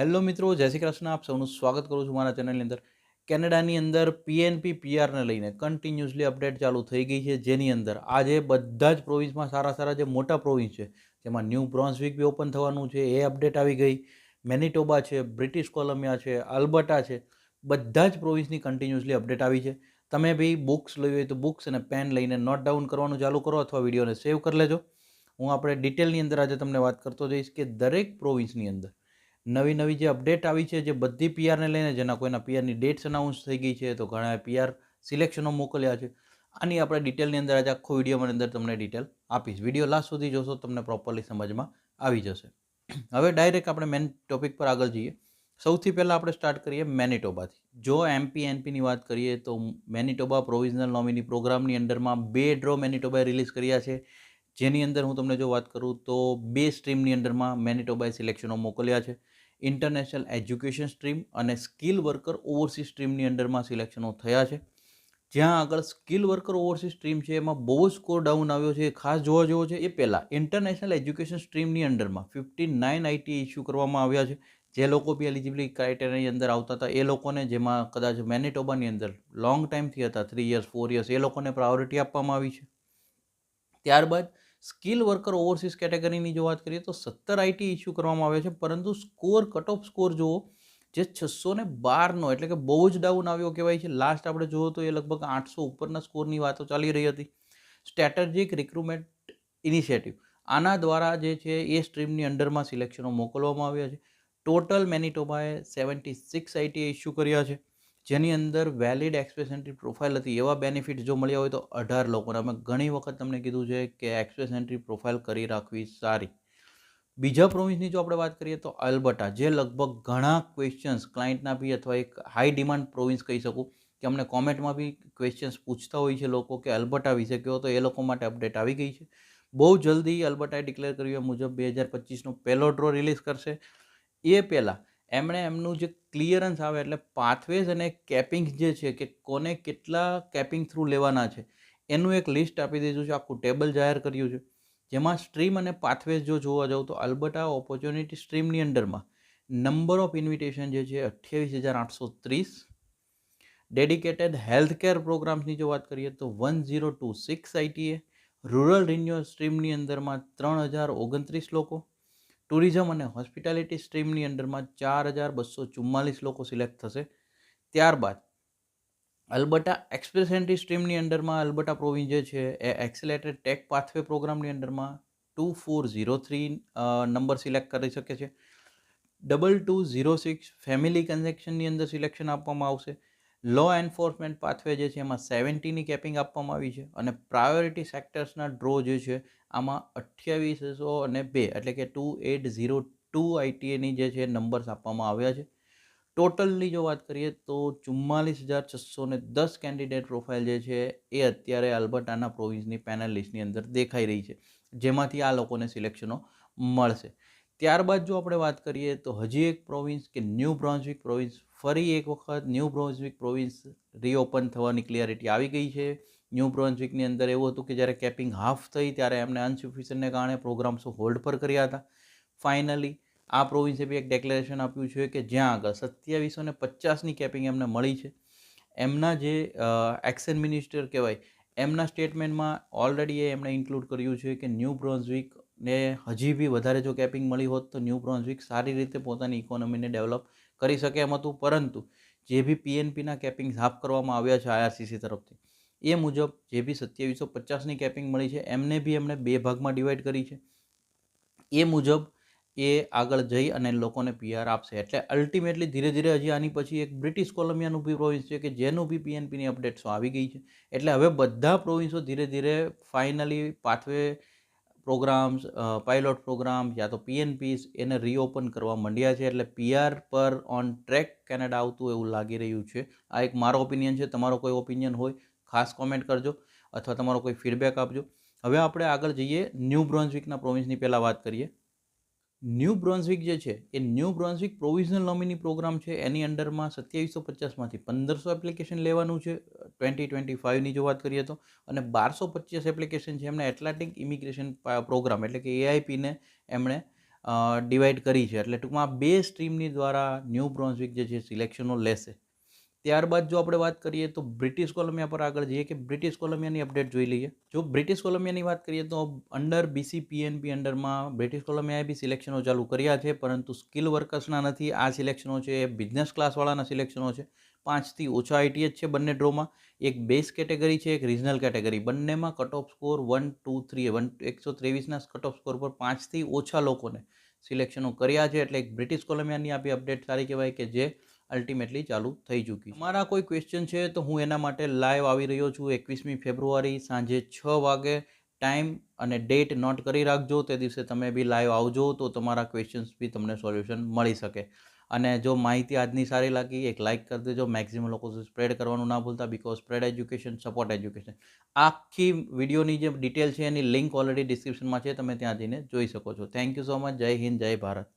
Hello મિત્રો, જય શ્રી કૃષ્ણ. આપ સૌનું સ્વાગત કરું છું મારા ચેનલની અંદર. કેનેડાની અંદર પીએનપી પીઆરને લઈને કન્ટિન્યુઅસલી અપડેટ ચાલુ થઈ ગઈ છે. જેની અંદર આજે બધા જ પ્રોવિન્સમાં સારા સારા જે મોટા પ્રોવિન્સ છે, જેમાં ન્યૂ બ્રોન્ઝવિક બી ઓપન થવાનું છે, એ અપડેટ આવી ગઈ. મેનિટોબા છે બ્રિટિશ કોલંબિયા છે અલ્બર્ટા છે, બધા જ પ્રોવિન્સની કન્ટિન્યુઅસલી અપડેટ આવી છે. તમે બી બુક્સ લેવી હોય તો બુક્સ અને પેન લઈને નોટ ડાઉન કરવાનું ચાલુ કરો અથવા વિડીયોને સેવ કરી લેજો. હું આપણે ડિટેલની અંદર આજે તમને વાત કરતો જઈશ કે દરેક પ્રોવિન્સની અંદર નવી નવી જે અપડેટ આવી છે, જે બધી પીઆરને લઈને, જેના કોઈના પીઆરની ડેટ્સ અનાઉન્સ થઈ ગઈ છે, તો ઘણા પીઆર સિલેક્શનો મોકલ્યા છે. આની આપણે ડિટેલની અંદર આજે આખો વિડીયોની અંદર તમને ડિટેલ આપીશ. વીડિયો લાસ્ટ સુધી જોશો, તમને પ્રોપરલી સમજમાં આવી જશે. હવે ડાયરેક્ટ આપણે મેન ટોપિક પર આગળ જઈએ. સૌથી પહેલાં આપણે સ્ટાર્ટ કરીએ મેનિટોબાથી જો એમપી એનપીની વાત કરીએ, તો મેનિટોબા પ્રોવિઝનલ નોમિની પ્રોગ્રામની અંડરમાં બે ડ્રો મેનિટોબાએ રિલીઝ કર્યા છે. જેની અંદર હું તમને જો વાત કરું તો બે સ્ટ્રીમની અંદરમાં મેનિટોબાએ સિલેક્શનો મોકલ્યા છે. ઇન્ટરનેશનલ એજ્યુકેશન સ્ટ્રીમ અને સ્કિલ વર્કર ઓવરસીઝ સ્ટ્રીમની અંદરમાં સિલેક્શનો થયા છે. જ્યાં આગળ સ્કિલ વર્કર ઓવરસીઝ સ્ટ્રીમ છે, એમાં બહુ સ્કોર ડાઉન આવ્યો છે. એ ખાસ જોવા જેવો છે, એ પહેલાં ઇન્ટરનેશનલ એજ્યુકેશન સ્ટ્રીમની અંડરમાં ફિફ્ટી નાઇન આઈટી ઇસ્યુ કરવામાં આવ્યા છે. જે લોકો બી એલિજિબિલિટી ક્રાઇટેરિયાની અંદર આવતા હતા, એ લોકોને જેમાં કદાચ મેનેટોબાની અંદર લોંગ ટાઈમથી હતા થ્રી યર્સ ફોર યર્સ એ લોકોને પ્રાયોરિટી આપવામાં આવી છે. ત્યારબાદ સ્કિલ વર્કર ઓવરસીઝ કેટેગરીની જો વાત કરીએ તો સત્તર આઈટી ઇસ્યુ કરવામાં આવ્યા છે, પરંતુ સ્કોર કટ ઓફ સ્કોર જુઓ, જે છસો ને બારનો એટલે કે બહુ જ ડાઉન આવ્યો કહેવાય છે. લાસ્ટ આપણે જોયો તો એ લગભગ આઠસો ઉપરના સ્કોરની વાતો ચાલી રહી હતી. સ્ટ્રેટેજિક રિક્રુટમેન્ટ ઇનિશિયેટિવ આના દ્વારા જે છે એ સ્ટ્રીમની અંડરમાં સિલેક્શનો મોકલવામાં આવ્યા છે. ટોટલ મેનિટોબાએ સેવન્ટી સિક્સ આઈટી ઇસ્યુ કર્યા છે. જેની અંદર વેલિડ એક્સપ્રેસ એન્ટ્રી પ્રોફાઇલ હતી, એવા બેનિફિટ જો મળ્યા હોય તો અઢાર લોકોને. અમે ઘણી વખત તમને કીધું છે કે એક્સપ્રેસ એન્ટ્રી પ્રોફાઇલ કરી રાખવી સારી. બીજા પ્રોવિન્સની જો આપણે વાત કરીએ તો અલબટા જે લગભગ ઘણા ક્વેશ્ચન્સ ક્લાયન્ટના બી અથવા એક હાઈ ડિમાન્ડ પ્રોવિન્સ કહી શકું કે અમને કોમેન્ટમાં બી ક્વેશ્ચન્સ પૂછતા હોય છે લોકો કે અલબટા વિશે કહો તો એ લોકો માટે અપડેટ આવી ગઈ છે. બહુ જલ્દી અલ્બર્ટાએ ડિક્લેર કર્યું મુજબ બે હજાર પચીસનો પહેલો ડ્રો રિલીઝ કરશે. એ પહેલાં એમણે એમનું જે ક્લિયરન્સ આવે એટલે પાથવેઝ અને કેપિંગ જે છે કે કોને કેટલા કેપિંગ થ્રુ લેવાના છે, એનું એક લિસ્ટ આપી દીધું છે, આખું ટેબલ જાહેર કર્યું છે. જેમાં સ્ટ્રીમ અને પાથવેઝ જો જોવા જાઉં તો અલ્બર્ટા ઓપોર્ચ્યુનિટી સ્ટ્રીમની અંડરમાં નંબર ઓફ ઇન્વિટેશન જે છે અઠ્યાવીસ હજાર આઠસો ત્રીસ ડેડિકેટેડ હેલ્થ કેર પ્રોગ્રામ્સની જો વાત કરીએ તો one zero two six ITA rural renewal સ્ટ્રીમની અંદરમાં ત્રણ હજાર ઓગણત્રીસ લોકો ટુરિઝમ અને હોસ્પિટાલિટી સ્ટ્રીમની અંડરમાં ચાર હજાર બસો ચુમ્માલીસ લોકો સિલેક્ટ થશે. ત્યારબાદ અલબટા એક્સપ્રેસ એન્ટ્રી સ્ટ્રીમની અંડરમાં અલબટા પ્રોવિન્સ જે છે એ એક્સેલેટેડ ટેક પાથવે પ્રોગ્રામની અંડરમાં two four zero three number select કરી શકે છે. Double two zero six family કન્ઝેક્શનની અંદર સિલેક્શન આપવામાં આવશે. લો એન્ફોર્સમેન્ટ પાથવે જે છે એમાં સેવન્ટીની કેપિંગ આપવામાં આવી છે અને પ્રાયોરિટી સેક્ટર્સના ડ્રો જે છે આમાં અઠ્યાવીસો અને બે, એટલે કે ટુ એટ ઝીરો ટુ આઈટીએની જે છે નંબર્સ આપવામાં આવ્યા છે. ટોટલની જો વાત કરીએ તો ચુમ્માલીસ હજાર છસો ને દસ કેન્ડિડેટ પ્રોફાઇલ જે છે એ અત્યારે આલ્બર્ટાના પ્રોવિન્સની પેનલ લિસ્ટની અંદર દેખાઈ રહી છે. જેમાંથી આ લોકોને સિલેક્શનો મળશે. ત્યારબાદ જો આપણે વાત કરીએ તો હજી એક પ્રોવિન્સ કે ન્યૂ બ્રોન્ઝવિક પ્રોવિન્સ ફરી એક વખત ન્યૂ બ્રોન્ઝવિક પ્રોવિન્સ રીઓપન થવાની ક્લિયરિટી આવી ગઈ છે. ન્યૂ બ્રોન્ઝવિકની અંદર એવું હતું કે જ્યારે કેપિંગ હાફ થઈ ત્યારે એમને અનસફિશિયન્ટને કારણે પ્રોગ્રામ્સો હોલ્ડ પર કર્યા હતા. ફાઇનલી આ પ્રોવિન્સે બી એક ડેક્લેરેશન આપ્યું છે કે જ્યાં આગળ સત્યાવીસો ને પચાસની કેપિંગ એમને મળી છે. એમના જે એક્શન મિનિસ્ટર કહેવાય, એમના સ્ટેટમેન્ટમાં ઓલરેડી એમણે ઇન્ક્લુડ કર્યું છે કે ન્યૂ બ્રોન્ઝવિક ને હજી બી વધારે જો કેપિંગ મળી હોત તો ન્યૂ બ્રોન્ઝવિક સારી રીતે પોતાની ઇકોનોમીને ડેવલપ કરી શકે એમ હતું. પરંતુ જે બી પીએનપીના કેપિંગ હાફ કરવામાં આવ્યા છે આઈઆરસીસી તરફથી એ મુજબ જે બી સત્યાવીસો પચાસની કેપિંગ મળી છે, એમને બી એમણે બે ભાગમાં ડિવાઈડ કરી છે. એ મુજબ એ આગળ જઈ અને લોકોને પીઆર આપશે. એટલે અલ્ટિમેટલી ધીરે ધીરે હજી આની પછી એક બ્રિટિશ કોલંબિયાનું બી પ્રોવિન્સ છે કે જેનું બી પીએનપીની અપડેટ્સો આવી ગઈ છે. એટલે હવે બધા પ્રોવિન્સો ધીરે ધીરે finally pathway programs pilot programs યા તો પીએનપીસ એને રીઓપન કરવા માંડ્યા છે. એટલે પીઆર પર ઓન ટ્રેક કેનેડા આવતું એવું લાગી રહ્યું છે. આ એક મારો ઓપિનિયન છે. તમારો કોઈ ઓપિનિયન હોય ખાસ કોમેન્ટ કરજો અથવા તમારો કોઈ ફીડબેક આપજો. હવે આપણે આગળ જઈએ ન્યૂ બ્રોન્ઝવિકના પ્રોવિન્સની પહેલાં વાત કરીએ. ન્યૂ બ્રોન્ઝવિક જે છે, એ New Brunswick provisional nominee program છે, એની અંડરમાં સત્યાવીસો પચાસમાંથી પંદરસો એપ્લિકેશન લેવાનું છે ટ્વેન્ટી ટ્વેન્ટી ફાઇવની જો વાત કરીએ તો, અને બારસો પચાસ એપ્લિકેશન છે એમણે એટલાન્ટિક ઇમિગ્રેશન પ્રોગ્રામ એટલે કે એઆઈપીને એમણે ડિવાઈડ કરી છે. એટલે ટૂંકમાં બે સ્ટ્રીમની દ્વારા ન્યૂ બ્રોન્ઝવિક જે છે સિલેક્શનો લેશે. ત્યારબાદ જો આપણે વાત કરીએ તો બ્રિટિશ કોલંબિયા પર આગળ જઈએ કે બ્રિટિશ કોલંબિયાની અપડેટ જોઈ લઈએ. જો બ્રિટિશ કોલંબિયાની વાત કરીએ તો અંડર બીસી પીએનપી અંડરમાં બ્રિટિશ કોલંબિયાએ બી સિલેક્શનો ચાલુ કર્યા છે, પરંતુ સ્કિલ વર્કર્સના નથી. આ સિલેક્શનો છે, એ બિઝનેસ ક્લાસવાળાના સિલેક્શનો છે. પાંચથી ઓછા આઈટીએચ છે બંને ડ્રોમાં એક બેઝ કેટેગરી છે, એક રિજનલ કેટેગરી બંનેમાં cut off score one two three one એકસો ત્રેવીસના કટ ઓફ સ્કોર પર પાંચથી ઓછા લોકોને સિલેક્શનો કર્યા છે. એટલે એક બ્રિટિશ કોલંબિયાની આપી અપડેટ સારી કહેવાય કે જે અલ્ટિમેટલી ચાલુ થઈ ચૂકી મારા કોઈ ક્વેશ્ચન છે તો હું એના માટે લાઈવ આવી રહ્યો છું. એકવીસમી ફેબ્રુઆરી સાંજે છ વાગે ટાઈમ અને ડેટ નોટ કરી રાખજો. તે દિવસે તમે બી લાઈવ આવજો તો તમારા ક્વેશ્ચન્સ બી તમને સોલ્યુશન મળી શકે. અને જો માહિતી આજની સારી લાગી, એક લાઇક કરી દેજો. મેક્સિમમ લોકો સ્પ્રેડ કરવાનું ના ભૂલતા because spread education support education આખી વિડીયોની જે ડિટેલ છે એની લિંક ઓલરેડી ડિસ્ક્રિપ્શનમાં છે. તમે ત્યાં જઈને જોઈ શકો છો. થેન્ક યુ સો મચ જય હિન્દ, જય ભારત.